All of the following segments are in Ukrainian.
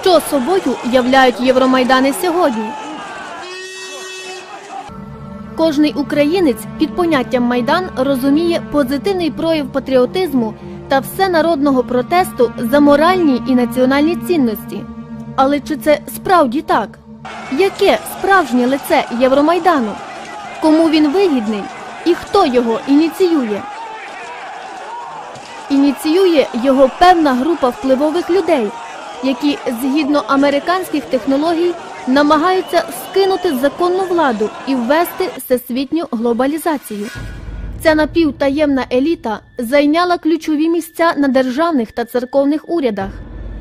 Що собою являють Євромайдани сьогодні? Кожний українець під поняттям Майдан розуміє позитивний прояв патріотизму та всенародного протесту за моральні і національні цінності. Але чи це справді так? Яке справжнє лице Євромайдану? Кому він вигідний і хто його ініціює? Ініціює його певна група впливових людей, які згідно американських технологій намагаються скинути законну владу і ввести всесвітню глобалізацію. Ця напівтаємна еліта зайняла ключові місця на державних та церковних урядах,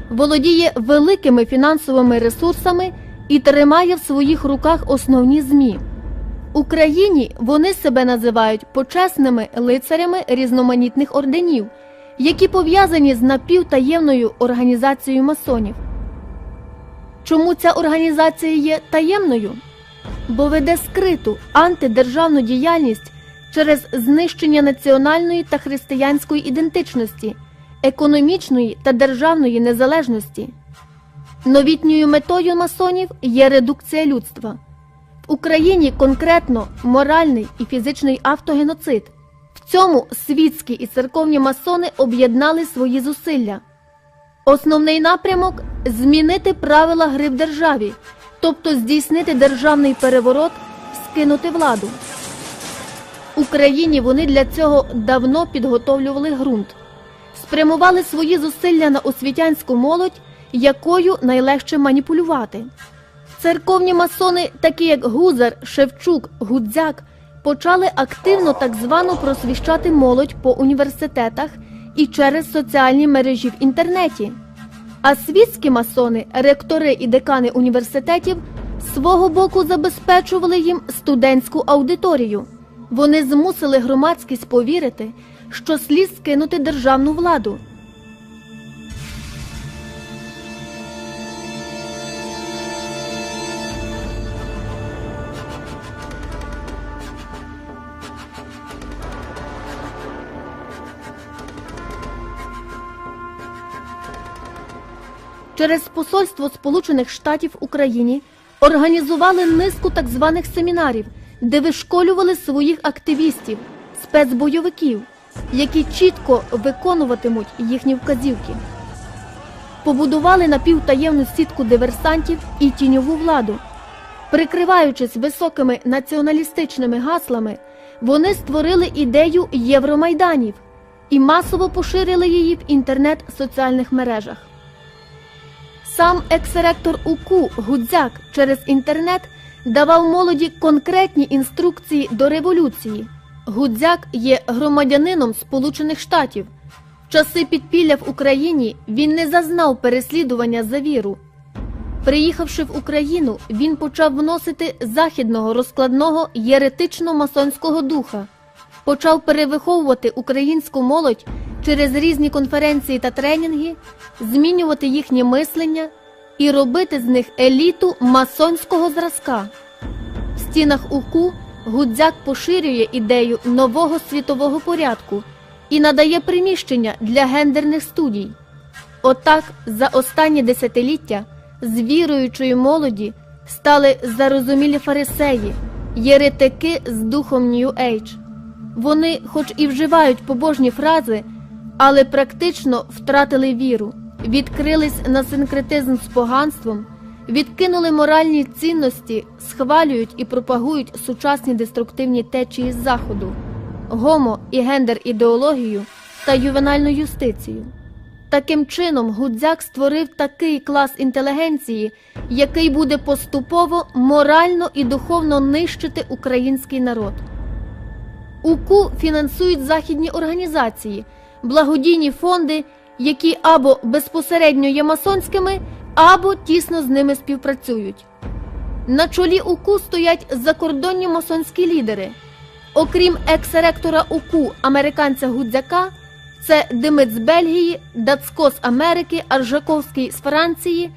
володіє великими фінансовими ресурсами і тримає в своїх руках основні ЗМІ. Україні вони себе називають почесними лицарями різноманітних орденів, які пов'язані з напівтаємною організацією масонів. Чому ця організація є таємною? Бо веде скриту антидержавну діяльність через знищення національної та християнської ідентичності, економічної та державної незалежності. Новітньою метою масонів є редукція людства. В Україні конкретно моральний і фізичний автогеноцид. Цьому світські і церковні масони об'єднали свої зусилля. Основний напрямок змінити правила гри в державі, тобто здійснити державний переворот, скинути владу. Україні вони для цього давно підготовлювали ґрунт, спрямували свої зусилля на освітянську молодь, якою найлегше маніпулювати. Церковні масони, такі як Гузар, Шевчук, Гудзяк, почали активно так звано просвіщати молодь по університетах і через соціальні мережі в інтернеті. А світські масони, ректори і декани університетів свого боку забезпечували їм студентську аудиторію. Вони змусили громадськість повірити, що слід скинути державну владу. Через посольство Сполучених Штатів Україні організували низку так званих семінарів, де вишколювали своїх активістів, спецбойовиків, які чітко виконуватимуть їхні вказівки. Побудували напівтаємну сітку диверсантів і тіньову владу. Прикриваючись високими націоналістичними гаслами, вони створили ідею Євромайданів і масово поширили її в інтернет-соціальних мережах. Сам екс-ректор УКУ Гудзяк через інтернет давав молоді конкретні інструкції до революції. Гудзяк є громадянином Сполучених Штатів. В часи підпілля в Україні він не зазнав переслідування за віру. Приїхавши в Україну, він почав вносити західного розкладного єретично-масонського духа, почав перевиховувати українську молодь через різні конференції та тренінги, змінювати їхнє мислення і робити з них еліту масонського зразка. В стінах УКУ Гудзяк поширює ідею нового світового порядку і надає приміщення для гендерних студій. Отак, за останні десятиліття з віруючої молоді стали зарозумілі фарисеї, єретики з духом Age. Вони, хоч і вживають побожні фрази, але практично втратили віру, відкрились на синкретизм з поганством, відкинули моральні цінності, схвалюють і пропагують сучасні деструктивні течії заходу, гомо і гендер ідеологію та ювенальну юстицію. Таким чином, Гудзяк створив такий клас інтелігенції, який буде поступово морально і духовно нищити український народ. УКУ фінансують західні організації, благодійні фонди, які або безпосередньо є масонськими, або тісно з ними співпрацюють. На чолі УКУ стоять закордонні масонські лідери. Окрім екс-ректора УКУ американця Гудзяка, це Димит з Бельгії, Дацко з Америки, Аржаковський з Франції.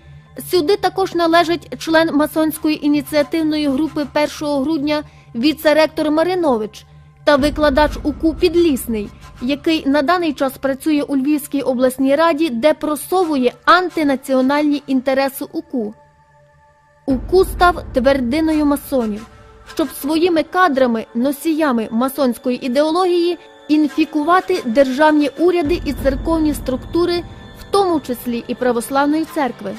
Сюди також належить член масонської ініціативної групи 1 грудня віце-ректор Маринович та викладач УКУ Підлісний, який на даний час працює у Львівській обласній раді, де просовує антинаціональні інтереси УКУ. УКУ став твердиною масонів, щоб своїми кадрами, носіями масонської ідеології інфікувати державні уряди і церковні структури, в тому числі і православної церкви.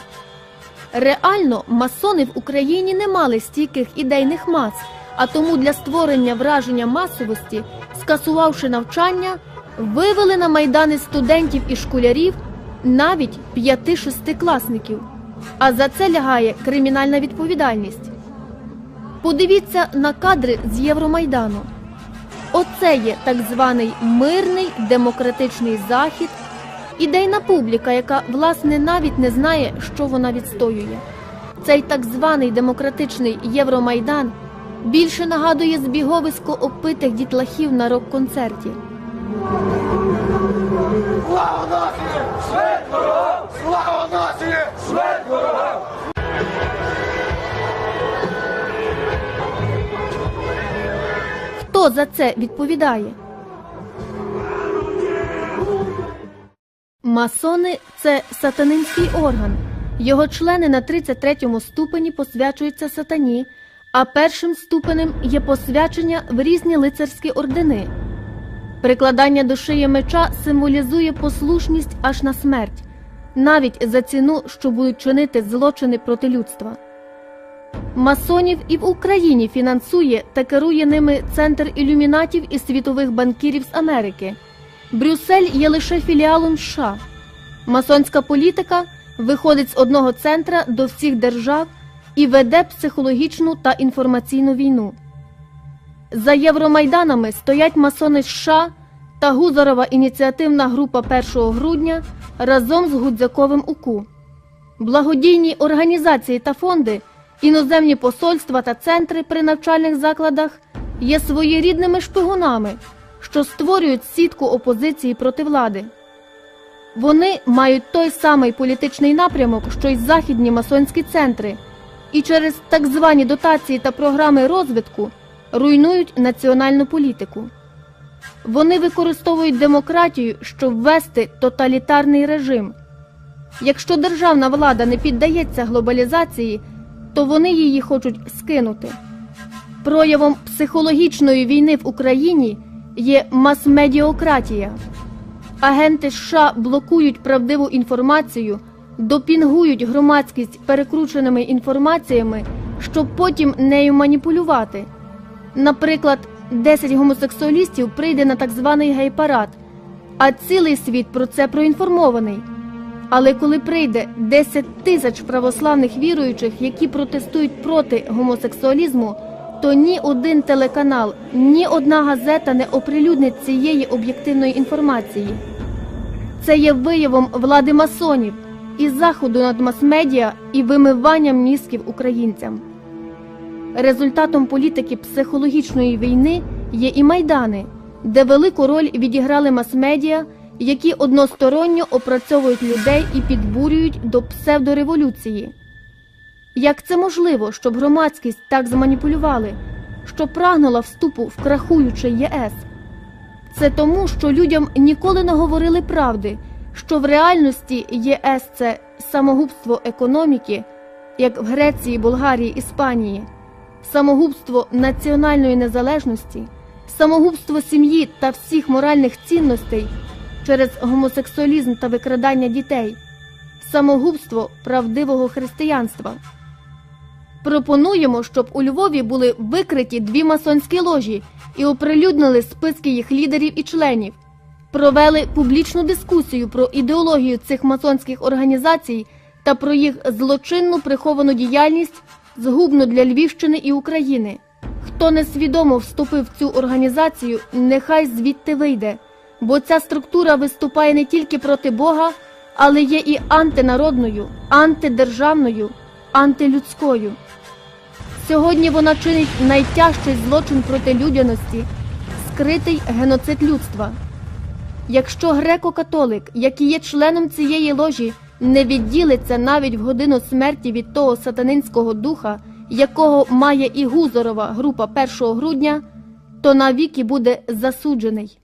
Реально, масони в Україні не мали стійких ідейних мас, а тому для створення враження масовості, скасувавши навчання, вивели на майдани студентів і школярів навіть п'яти-шестикласників. А за це лягає кримінальна відповідальність. Подивіться на кадри з Євромайдану. Оце є так званий мирний демократичний захід, ідейна публіка, яка власне навіть не знає, що вона відстоює. Цей так званий демократичний Євромайдан більше нагадує збіговисько опитих дітлахів на рок-концерті. Слава нації! Смерть ворогам! Слава нації! Смерть ворогам! Хто за це відповідає? Масони це сатанинський орган. Його члени на 33-му ступені посвячуються сатані, а першим ступенем є посвячення в різні лицарські ордени. Прикладання до шиї меча символізує послушність аж на смерть, навіть за ціну, що будуть чинити злочини проти людства. Масонів і в Україні фінансує та керує ними центр ілюмінатів і світових банкірів з Америки. Брюссель є лише філіалом США. Масонська політика виходить з одного центра до всіх держав і веде психологічну та інформаційну війну. За Євромайданами стоять масони США та Гузарова ініціативна група 1 грудня разом з Гудзяковим УКУ. Благодійні організації та фонди, іноземні посольства та центри при навчальних закладах є своєрідними шпигунами, що створюють сітку опозиції проти влади. Вони мають той самий політичний напрямок, що й західні масонські центри, і через так звані дотації та програми розвитку руйнують національну політику. Вони використовують демократію, щоб ввести тоталітарний режим. Якщо державна влада не піддається глобалізації, то вони її хочуть скинути. Проявом психологічної війни в Україні є мас-медіократія. Агенти США блокують правдиву інформацію, допінгують громадськість перекрученими інформаціями, щоб потім нею маніпулювати. Наприклад, 10 гомосексуалістів прийде на так званий гей-парад, а цілий світ про це проінформований. Але коли прийде 10 тисяч православних віруючих, які протестують проти гомосексуалізму, то ні один телеканал, ні одна газета не оприлюднить цієї об'єктивної інформації. Це є виявом влади масонів і заходу над мас-медіа і вимиванням мізків українцям. Результатом політики психологічної війни є і майдани, де велику роль відіграли мас-медіа, які односторонньо опрацьовують людей і підбурюють до псевдореволюції. Як це можливо, щоб громадськість так зманіпулювали, що прагнула вступу в крахуючий ЄС? Це тому, що людям ніколи не говорили правди, що в реальності ЄС це самогубство економіки, як в Греції, Болгарії, Іспанії, самогубство національної незалежності, самогубство сім'ї та всіх моральних цінностей через гомосексуалізм та викрадання дітей, самогубство правдивого християнства. Пропонуємо, щоб у Львові були викриті дві масонські ложі і оприлюднили списки їх лідерів і членів, провели публічну дискусію про ідеологію цих масонських організацій та про їх злочинну приховану діяльність, згубну для Львівщини і України. Хто несвідомо вступив в цю організацію, нехай звідти вийде, бо ця структура виступає не тільки проти Бога, але є і антинародною, антидержавною, антилюдською. Сьогодні вона чинить найтяжчий злочин проти людяності, скритий геноцид людства. Якщо греко-католик, який є членом цієї ложі, не відділиться навіть в годину смерті від того сатанинського духа, якого має і Гузорова група 1 грудня, то навіки буде засуджений.